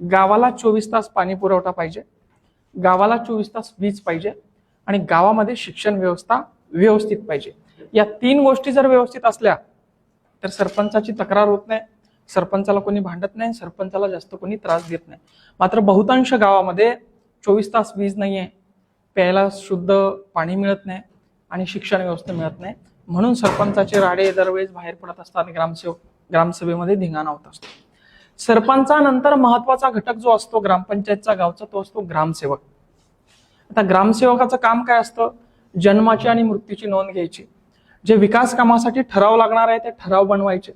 गावाला चोवीस तास पाणी पुरवठा पाहिजे गावाला चोवीस तास वीज पाहिजे आणि गावामध्ये शिक्षण व्यवस्था व्यवस्थित पाहिजे. या तीन गोष्टी जर व्यवस्थित असल्या तर सरपंचाची तक्रार होत नाही सरपंचाला कोणी भांडत नाही सरपंचाला जास्त कोणी त्रास देत नाही. मात्र बहुतांश गावामध्ये चोवीस तास वीज नाही आहे प्यायला शुद्ध पाणी मिळत नाही आणि शिक्षण व्यवस्था मिळत नाही. म्हणून सरपंचाचे राडे दरवेळेस बाहेर पडत असतात आणि ग्रामसेवक ग्रामसभेमध्ये धिंगाणा होत असतो. सरपंचानंतर महत्त्वाचा घटक जो असतो ग्रामपंचायतचा गावचा तो असतो ग्रामसेवक. आता ग्रामसेवकाचं काम काय असतं? जन्माची आणि मृत्यूची नोंद घ्यायची. जे विकास कामासाठी ठराव लागणार आहे ते ठराव बनवायचे.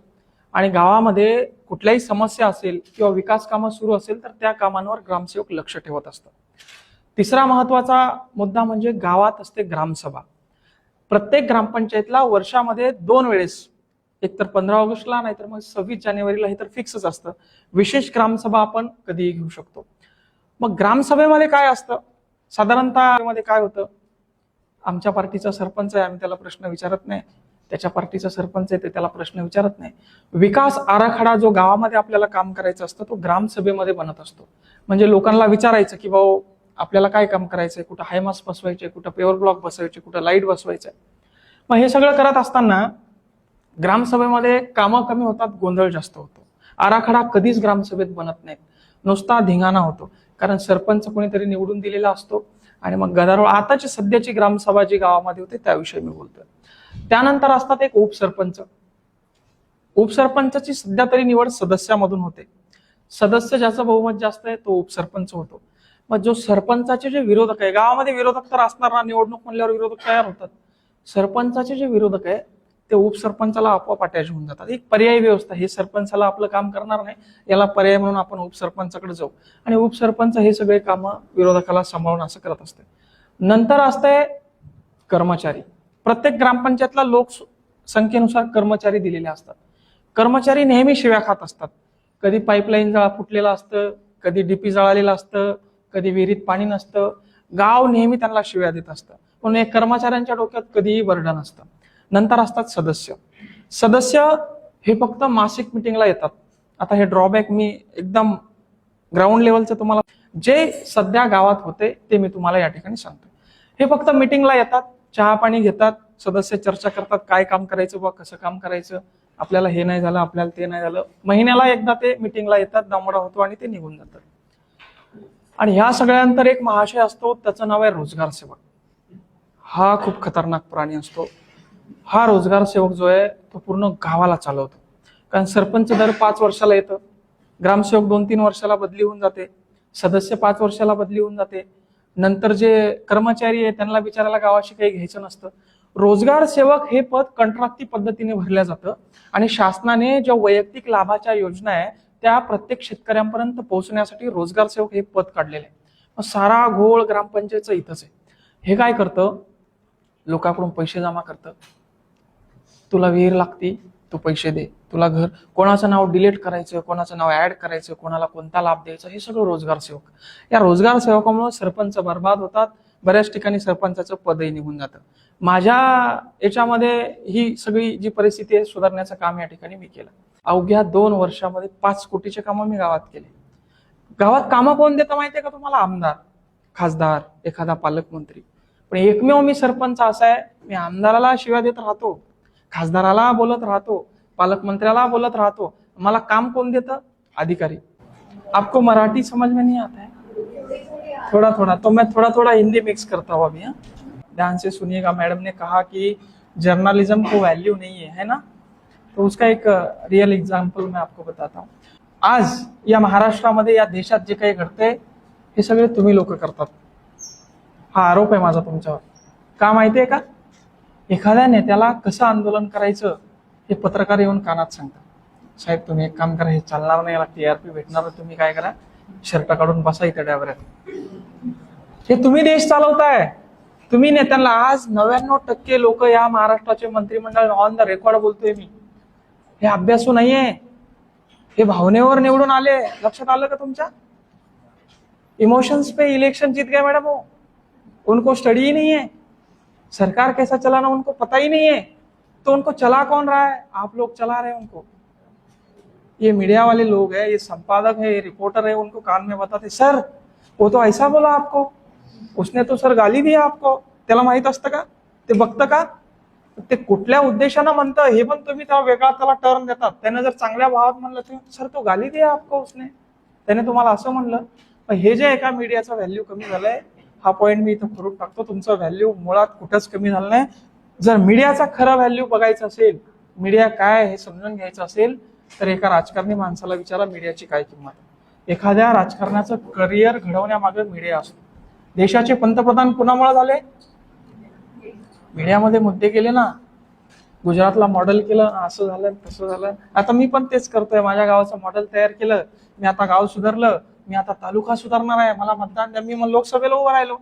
आणि गावामध्ये कुठल्याही समस्या असेल किंवा विकास कामं सुरू असेल तर त्या कामांवर ग्रामसेवक लक्ष ठेवत असतात तिसरा महत्त्वाचा मुद्दा म्हणजे गावात असते ग्रामसभा. प्रत्येक ग्रामपंचायतला वर्षामध्ये दोन वेळेस एक तर पंधरा ऑगस्टला नाहीतर मग सव्वीस जानेवारीला हे तर फिक्सच असतं. विशेष ग्रामसभा आपण कधीही घेऊ शकतो. मग ग्रामसभेमध्ये काय असतं? साधारणतः मध्ये काय होतं? आमच्या पार्टीचा सरपंच आहे आम्ही त्याला प्रश्न विचारत नाही. त्याच्या पार्टीचा सरपंच आहे ते त्याला प्रश्न विचारत नाही. विकास आराखडा जो गावामध्ये आपल्याला काम करायचं असतं तो ग्रामसभेमध्ये बनत असतो. म्हणजे लोकांना विचारायचं की भाऊ आपल्याला काय काम करायचंय? कुठं हायमास बसवायचे कुठं पेवर ब्लॉक बसवायचे कुठं लाइट बसवायचंय? मग हे सगळं करत असताना ग्रामसभेमध्ये कामं कमी होतात गोंधळ जास्त होतो. आराखडा कधीच ग्रामसभेत बनत नाहीत. नुसता धिंगाणा होतो. कारण सरपंच कोणीतरी निवडून दिलेला असतो आणि मग गदारोळ आताची सध्याची ग्रामसभा जी गावामध्ये होते त्याविषयी मी बोलतोय. त्यानंतर असतात एक उपसरपंच. उपसरपंचाची सध्या तरी निवड सदस्यामधून होते. सदस्य ज्याचं बहुमत जास्त आहे तो उपसरपंच होतो. मग जो सरपंचाचे जे विरोधक आहे गावामध्ये विरोधक तर असणार ना निवडणूक म्हणल्यावर विरोधक तयार होतात. सरपंचाचे जे विरोधक आहे ते उपसरपंचाला आपोआप अटॅच होऊन जातात. एक पर्यायी व्यवस्था हे सरपंचाला आपलं काम करणार नाही याला पर्याय म्हणून आपण उपसरपंचाकडे जाऊ. आणि उपसरपंच हे सगळे कामं विरोधकाला सांभाळून असं करत असते. नंतर असते कर्मचारी. प्रत्येक ग्रामपंचायतला लोक संख्येनुसार कर्मचारी दिलेले असतात. कर्मचारी नेहमी शिव्या खात असतात. कधी पाईपलाईन जळा फुटलेला असतं कधी डीपी जळालेलं असतं कधी विहिरीत पाणी नसतं. गाव नेहमी त्यांना शिव्या देत असतं. पण एक कर्मचाऱ्यांच्या डोक्यात कधीही बर्डन असतं. नंतर असतात सदस्य. सदस्य हे फक्त मासिक मिटिंगला येतात. आता हे ड्रॉबॅक मी एकदम ग्राउंड लेवलचं तुम्हाला जे सध्या गावात होते ते मी तुम्हाला या ठिकाणी सांगतो. हे फक्त मिटिंगला येतात चहा पाणी घेतात सदस्य चर्चा करतात काय काम करायचं बा कसं काम करायचं आपल्याला हे नाही झालं आपल्याला ते नाही झालं. महिन्याला एकदा ते मिटिंगला येतात दामोडा होतो आणि ते निघून जातात. आणि ह्या सगळ्यांतर एक महाशय असतो त्याचं नाव आहे रोजगार सेवक. हा खूप खतरनाक प्राणी असतो. हा रोजगार सेवक जो आहे तो पूर्ण गावाला चालवतो. कारण सरपंच दर पाच वर्षाला येतं. ग्रामसेवक दोन तीन वर्षाला बदली होऊन जाते. सदस्य पाच वर्षाला बदली होऊन जाते. नंतर जे कर्मचारी आहे त्यांना विचारायला गावाशी काही घ्यायचं नसतं. रोजगार सेवक हे पद कंत्राटी पद्धतीने भरल्या जातं. आणि शासनाने ज्या वैयक्तिक लाभाच्या योजना आहे त्या प्रत्येक शेतकऱ्यांपर्यंत पोहोचण्यासाठी रोजगार सेवक हे पद काढलेले आहे. मग सारा घोळ ग्रामपंचायतचं इथंच आहे. हे काय करतं? लोकांकडून पैसे जमा करतं. तुला विहीर लागती तू पैसे दे. तुला घर कोणाचं नाव डिलीट करायचं कोणाचं नाव ऍड करायचं कोणाला कोणता लाभ द्यायचा हे सगळं रोजगार सेवक. या रोजगार सेवकामुळे सरपंच बर्बाद होतात बऱ्याच ठिकाणी सरपंचाचं पदही निघून जातं. माझ्या याच्यामध्ये ही सगळी जी परिस्थिती आहे सुधारण्याचं काम या ठिकाणी मी केलं. अवघ्या दोन वर्षामध्ये पाच कोटीचे कामं मी गावात केले. गावात कामं कोण देतं माहितीये का तुम्हाला? आमदार खासदार एखादा पालकमंत्री. पण एकमेव मी सरपंच असा आहे मी आमदाराला शिव्या देत राहतो. खासदाराला बोलत राहतो पालकमंत्र्याला बोलत राहतो. मला काम कोण देतं? अधिकारी. आपको मराठी समझ में नहीं आता है? थोड़ा थोड़ा. तो मैं थोड़ा थोड़ा हिंदी मिक्स करता हूँ अभी ध्यान से सुनिएगा. मैडम ने कहा कि जर्नलिज्म को वैल्यू नहीं है है ना? तो उसका एक रियल एग्जाम्पल मैं आपको बताता हूँ. आज या महाराष्ट्रामध्ये या देशात जे काही घडतंय हे सगळे तुम्ही लोक करतात. हा आरोप आहे माझा तुमच्यावर. का माहिती आहे का? एखाद्या नेत्याला कसं आंदोलन करायचं हे पत्रकार येऊन कानात सांगतात. साहेब तुम्ही एक काम करा हे चालणार नाही याला टीआरपी भेटणार तुम्ही काय करा शर्ट काढून बसा इथे डायव्हरात हे तुम्ही देश चालवताय. तुम्ही नेत्यांना आज नव्याण्णव टक्के लोक या महाराष्ट्राचे मंत्रिमंडळ ऑन द रेकॉर्ड बोलतोय मी. हे अभ्यासू नाहीये. हे भावनेवर निवडून आले. लक्षात आलं का तुमच्या? इमोशंस पे इलेक्शन जीत गए मॅडम हो. उनको स्टडी ही नहीं है सरकार कैसा चलाना उनको पता ही नहीं है। तो उनको चला कौन रहा है? आप लोग चला रहे हैं उनको। ये मीडिया वाले लोग हैं ये संपादक है ये रिपोर्टर है उनको कान में बताते सर वो तो ऐसा बोला आपको। उसने तो सर गाली दिया आपको। त्याला माहीत असतं का? ते बघतं का? ते कुठल्या उद्देशानं म्हणतं? हे पण तुम्ही त्याला वेगळा त्याला टर्न देतात. त्याने जर चांगल्या भावात म्हणलं तर सर तो गाली दिया आपको उसने. त्याने तुम्हाला असं म्हणलं. पण हे जे एका मीडियाचा व्हॅल्यू कमी झालाय हा पॉईंट मी इथं करून टाकतो. तुमचा व्हॅल्यू मुळात कुठंच कमी झालं नाही. जर मीडियाचा खरा व्हॅल्यू बघायचा असेल मीडिया काय हे समजून घ्यायचं असेल तर एका राजकारणी माणसाला विचारा मीडियाची काय किंमत एखाद्या राजकारणाचं करिअर घडवण्यामागे मीडिया असतो. देशाचे पंतप्रधान कुणामुळे झाले? मीडियामध्ये मुद्दे केले ना. गुजरातला मॉडेल केलं असं झालं तसं झालं. आता मी पण तेच करतोय. माझ्या गावाचं मॉडेल तयार केलं. मी आता गाव सुधारलं. मी आता तालुका सुधारणार आहे मला मतदान द्या. मी मग लोकसभेला उभं राहिलो.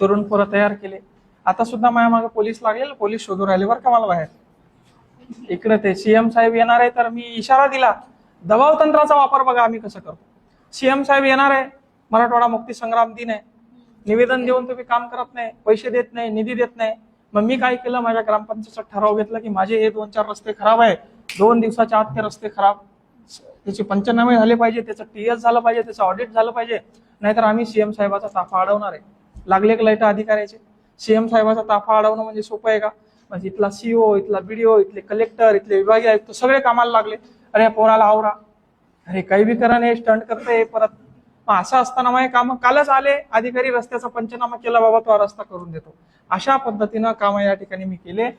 तरुण पोरं तयार केले. आता सुद्धा माझ्या मागे पोलीस लागले पोलीस शोधून राहिले बरं का मला बाहेर. इकडे ते सीएम साहेब येणार आहे तर मी इशारा दिला. दबाव तंत्राचा वापर बघा आम्ही कसं करतो. सीएम साहेब येणार आहे मराठवाडा मुक्ती संग्राम दिन आहे. निवेदन देऊन तुम्ही काम करत नाही पैसे देत नाही निधी देत नाही. मग मी काय केलं? माझ्या ग्रामपंचायतचा ठराव घेतला की माझे हे दोन चार रस्ते खराब आहे दोन दिवसाच्या आत ते रस्ते खराब. त्याचे पंचनामे झाले पाहिजे त्याचं टी एस झालं पाहिजे त्याचं ऑडिट झालं पाहिजे. नाहीतर आम्ही सीएम साहेबाचा ताफा अडवणार आहे. लागले का लाइट अधिकाऱ्याचे. सीएम साहेबाचा ताफा अडवणं म्हणजे सोपं आहे का? म्हणजे इथला सीओ इथला बीडीओ इथले कलेक्टर इथले विभागीय आयुक्त सगळे कामाला लागले. अरे पोराला आवरा. अरे काही बी करा नाही स्टंट करते परत. असं असताना माझे काम कालच आले. अधिकारी रस्त्याचा पंचनामा केला बाबा तो रस्ता करून देतो. अशा पद्धतीनं कामं या ठिकाणी मी केले.